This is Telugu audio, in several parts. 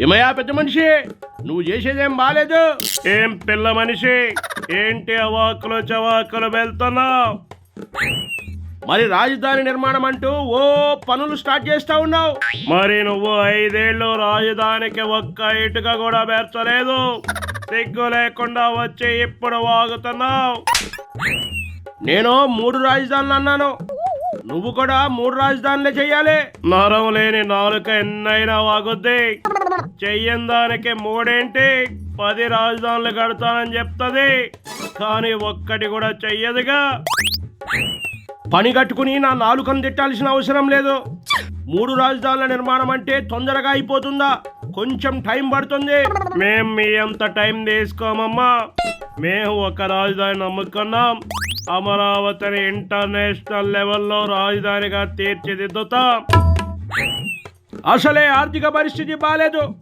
ఏమయ్యా పెద్ద మనిషి? నువ్వు చేసేదేం బాలేదు? ఏం పిల్ల మనిషి? ఏంటి అవాకులు చవాకులు వెళ్తున్నావు? మరి రాజధాని నిర్మాణం అంటూ ఓ పనులు స్టార్ట్ చేస్తా ఉన్నావు. మరి నువ్వు ఐదేళ్ళు రాజధానికి ఒక్క ఇటుక కూడా పేర్చలేదు. సిగ్గు లేకుండా వచ్చి ఇప్పుడు వాగుతున్నావు. నేను మూడు రాజధానులు అన్నాను. నువ్వు కూడా మూడు రాజధానులే చెయ్యాలి. నరం లేని నాలుక ఎన్నైనా వాగుద్ది. చెయ్యని దానికి మూడేంటి? పది రాజధానులు కడతానని చెప్తుంది. కానీ ఒక్కటి కూడా చెయ్యదుగా. పని కట్టుకుని నా నాలుకను తిట్టాల్సిన అవసరం లేదు. మూడు రాజధానుల నిర్మాణం అంటే తొందరగా అయిపోతుందా? కొంచెం టైం పడుతుంది. మేం మీ అంత టైం తీసుకోమమ్మా. మేము ఒక రాజధాని నమ్ముకున్నాం. అమరావతిని ఇంటర్నేషనల్ లెవెల్లో రాజధానిగా తీర్చిదిద్దుతాం. అసలే ఆర్థిక పరిస్థితి బాలేదు.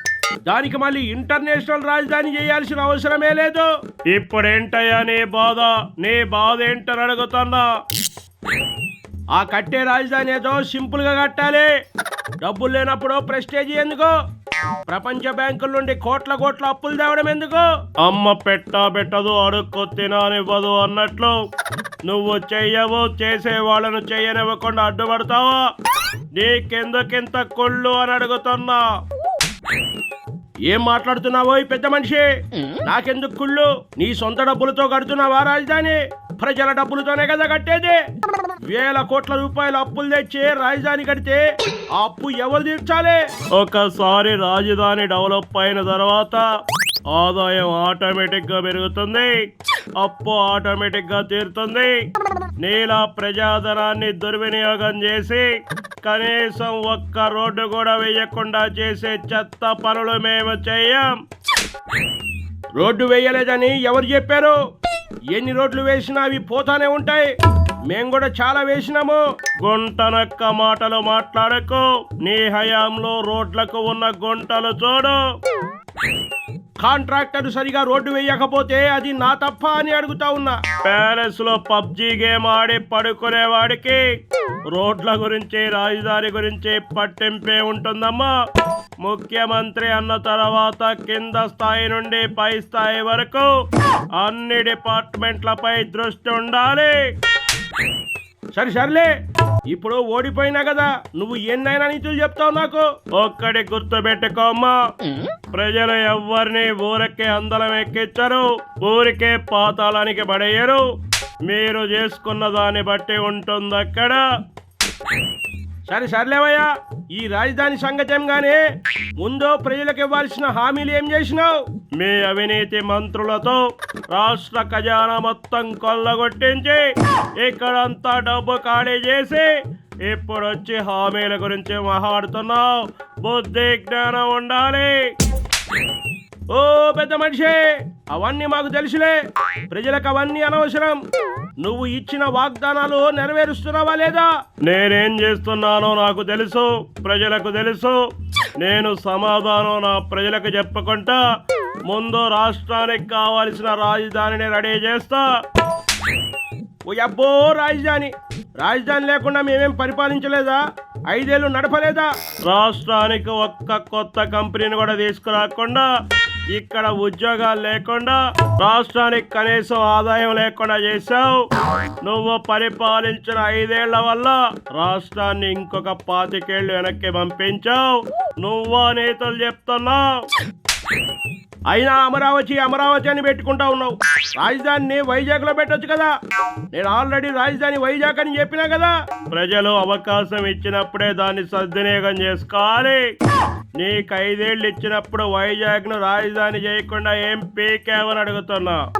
దానికి మళ్ళీ ఇంటర్నేషనల్ రాజధాని చేయాల్సిన అవసరమే లేదు. ఇప్పుడేంటయ్యా నీ బాధ? నీ బాధ ఏంటని అడుగుతున్నా. ఆ కట్టే రాజధాని ఏదో సింపుల్గా కట్టాలి. డబ్బులు లేనప్పుడు ప్రెస్టేజీ ఎందుకు? ప్రపంచ బ్యాంకుల నుండి కోట్ల కోట్ల అప్పులు తేవడం ఎందుకు? అమ్మ పెట్టా పెట్టదు అడుక్కు తిననివ్వదు అన్నట్లు. నువ్వు చెయ్యవు చేసే వాళ్ళను చెయ్యనివ్వకుండా అడ్డుపడతావా? నీకెందుకింత కొళ్ళు అని అడుగుతున్నా. ఏం మాట్లాడుతున్నావో ఈ పెద్ద మనిషి? నాకెందుకు కుళ్ళు? నీ సొంత డబ్బులతో కడుతున్నావా రాజధాని? ప్రజల డబ్బులతోనే కదా కట్టేది. వేల కోట్ల రూపాయల అప్పులు తెచ్చి రాజధాని కడితే ఆ అప్పు ఎవరు తీర్చాలి? ఒకసారి రాజధాని డెవలప్ అయిన తర్వాత ఆదాయం ఆటోమేటిక్గా పెరుగుతుంది. అప్పు ఆటోమేటిక్గా తీరుతుంది. నీలా ప్రజాధనాన్ని దుర్వినియోగం చేసి కనీసం ఒక్క రోడ్డు కూడా వేయకుండా చేసే చెత్త పనులు మేము చెయ్యం రోడ్డు వేయలేదని ఎవరు చెప్పారు? ఎన్ని రోడ్లు వేసినా అవి పోతానే ఉంటాయి. మేము కూడా చాలా వేసినాము. గుంటనక్క మాటలు మాట్లాడకు. నీ హయాంలో రోడ్లకు ఉన్న గుంటలు చూడు. కాంట్రాక్టర్ సరిగా రోడ్డు వేయకపోతే అది నా తప్ప అని అడుగుతా ఉన్నా. ప్యాలెస్లో పబ్జి గేమ్ ఆడి పడుకునే వాడికి రోడ్ల గురించి రాజధాని గురించి పట్టింపే ఉంటుందమ్మా. ముఖ్యమంత్రి అన్న తర్వాత కింద స్థాయి నుండి పై స్థాయి వరకు అన్ని డిపార్ట్మెంట్లపై దృష్టి ఉండాలి. సరే సర్లే. ఇప్పుడు ఓడిపోయినా కదా నువ్వు ఎన్నైనా నీతులు చెప్తావు నాకు. ఒక్కడి గుర్తు పెట్టుకోమ్మా ప్రజలు ఎవ్వరిని ఊరికే అందలం ఎక్కించరు ఊరికే పాతాళానికి పడేయరు. మీరు చేసుకున్న దాన్ని బట్టి ఉంటుంది అక్కడ సరే సర్లేవయ్యా. ఈ రాజధాని సంగతంగానే ముందు ప్రజలకు ఇవ్వాల్సిన హామీలు ఏం చేసినావు? మీ అవినీతి మంత్రులతో రాష్ట్ర ఖజానా మొత్తం కొల్లగొట్టించి ఇక్కడంతా డబ్బు ఖాళీ చేసి ఇప్పుడు వచ్చి హామీల గురించి మాట్లాడుతున్నావు. బుద్ధి జ్ఞానం ఉండాలి. ఓ పెద్ద మనిషి అవన్నీ మాకు తెలుసులే. ప్రజలకు అవన్నీ అనవసరం. నువ్వు ఇచ్చిన వాగ్దానాలు నెరవేరుస్తున్నావా లేదా? నేనేం చేస్తున్నానో నాకు తెలుసు ప్రజలకు తెలుసు. నేను సమాధానం నా ప్రజలకు చెప్పకుండా ముందు రాష్ట్రానికి కావాల్సిన రాజధానిని రెడీ చేస్తా. ఓ అబ్బో రాజధాని. రాజధాని లేకుండా మేమేం పరిపాలించలేదా? ఐదేళ్ళు నడపలేదా? రాష్ట్రానికి ఒక్క కొత్త కంపెనీని కూడా తీసుకురాకుండా ఇక్కడ ఉద్యోగాలు లేకుండా రాష్ట్రానికి కనీసం ఆదాయం లేకుండా చేశావు. నువ్వు పరిపాలించిన ఐదేళ్ళ వల్ల రాష్ట్రాన్ని ఇంకొక పాతికేళ్ళు వెనక్కి పంపించావు. నువ్వా నేతలు చెప్తున్నావు. అయినా అమరావతి అమరావతి అని పెట్టుకుంటా ఉన్నావు. రాజధానిని వైజాగ్లో పెట్టొచ్చు కదా. నేను ఆల్రెడీ రాజధాని వైజాగ్ అని చెప్పినా కదా. ప్రజలు అవకాశం ఇచ్చినప్పుడే దాన్ని సద్వినియోగం చేసుకోవాలి. నీకు ఐదేళ్ళు ఇచ్చినప్పుడు వైజాగ్ను రాజధాని చేయకుండా ఏం పీకేవని అడుగుతున్నా.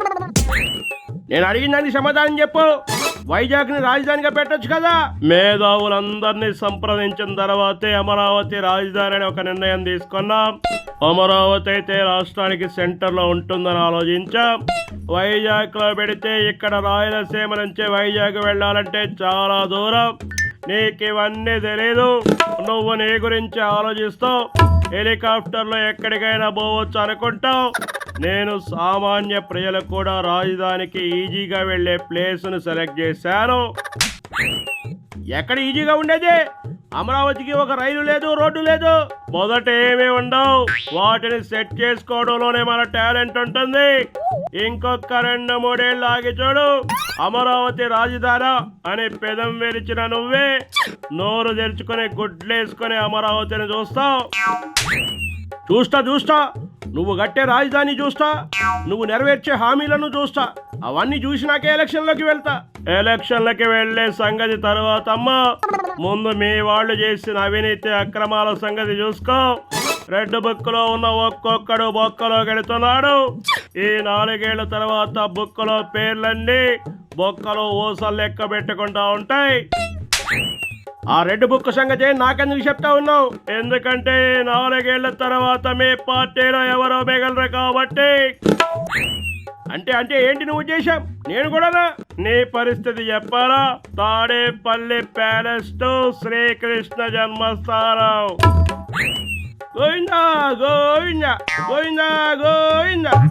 నేను అడిగిన దానికి సమాధానం చెప్పు. వైజాగ్ని రాజధానిగా పెట్టొచ్చు కదా? మేధావులందరినీ సంప్రదించిన తర్వాతే అమరావతి రాజధాని అని ఒక నిర్ణయం తీసుకున్నాం. అమరావతి అయితే రాష్ట్రానికి సెంటర్లో ఉంటుందని ఆలోచించాం. వైజాగ్లో పెడితే ఇక్కడ రాయలసీమ నుంచి వైజాగ్ వెళ్ళాలంటే చాలా దూరం. నీకు ఇవన్నీ తెలీదు. నువ్వు నీ గురించి ఆలోచిస్తావు హెలికాప్టర్లో ఎక్కడికైనా పోవచ్చు అనుకుంటావు. నేను సామాన్య ప్రజలకు కూడా రాజధానికి ఈజీగా వెళ్ళే ప్లేస్ను సెలెక్ట్ చేశాను. ఎక్కడ ఈజీగా ఉండేది? అమరావతికి ఒక రైలు లేదు రోడ్డు లేదు. మొదట ఏమీ ఉండవు. వాటిని సెట్ చేసుకోవడంలోనే మన టాలెంట్ ఉంటుంది. ఇంకొక రెండు మూడేళ్ళు ఆగి చూడు. అమరావతి రాజధాన అని పెదం విరిచిన నువ్వే నోరు తెరుచుకుని గుడ్లేసుకుని అమరావతిని చూస్తావు. చూస్తా చూస్తా నువ్వు కట్టే రాజధాని చూస్తా నువ్వు నెరవేర్చే హామీలను చూస్తా. అవన్నీ చూసినాకే ఎలక్షన్లోకి వెళ్తా. ఎలక్షన్లకి వెళ్ళే సంగతి తర్వాత అమ్మా ముందు మీ వాళ్ళు చేసిన అవినీతి అక్రమాల సంగతి చూసుకో. రెడ్ బుక్లో ఉన్న ఒక్కొక్కడు బొక్కలో గెడుతున్నాడు ఈ నాలుగేళ్ళ తర్వాత బుక్కలో పేర్లన్నీ బొక్కలో ఊసలు లెక్క పెట్టుకుంటా ఉంటాయి. ఆ రెడ్ బుక్ సంగతి నాకెందుకు చెప్తా ఉన్నావు? ఎందుకంటే నాలుగేళ్ళ తర్వాత మీ పార్టీలో ఎవరో మిగలరు కాబట్టి. అంటే అంటే ఏంటి నువ్వు ఉద్దేశం? నేను కూడానా? నీ పరిస్థితి చెప్పాలా? తాడేపల్లి ప్యాలెస్ టు శ్రీకృష్ణ జన్మస్థానం. గోవిందా గోవిందా గోవిందా గోవిందా.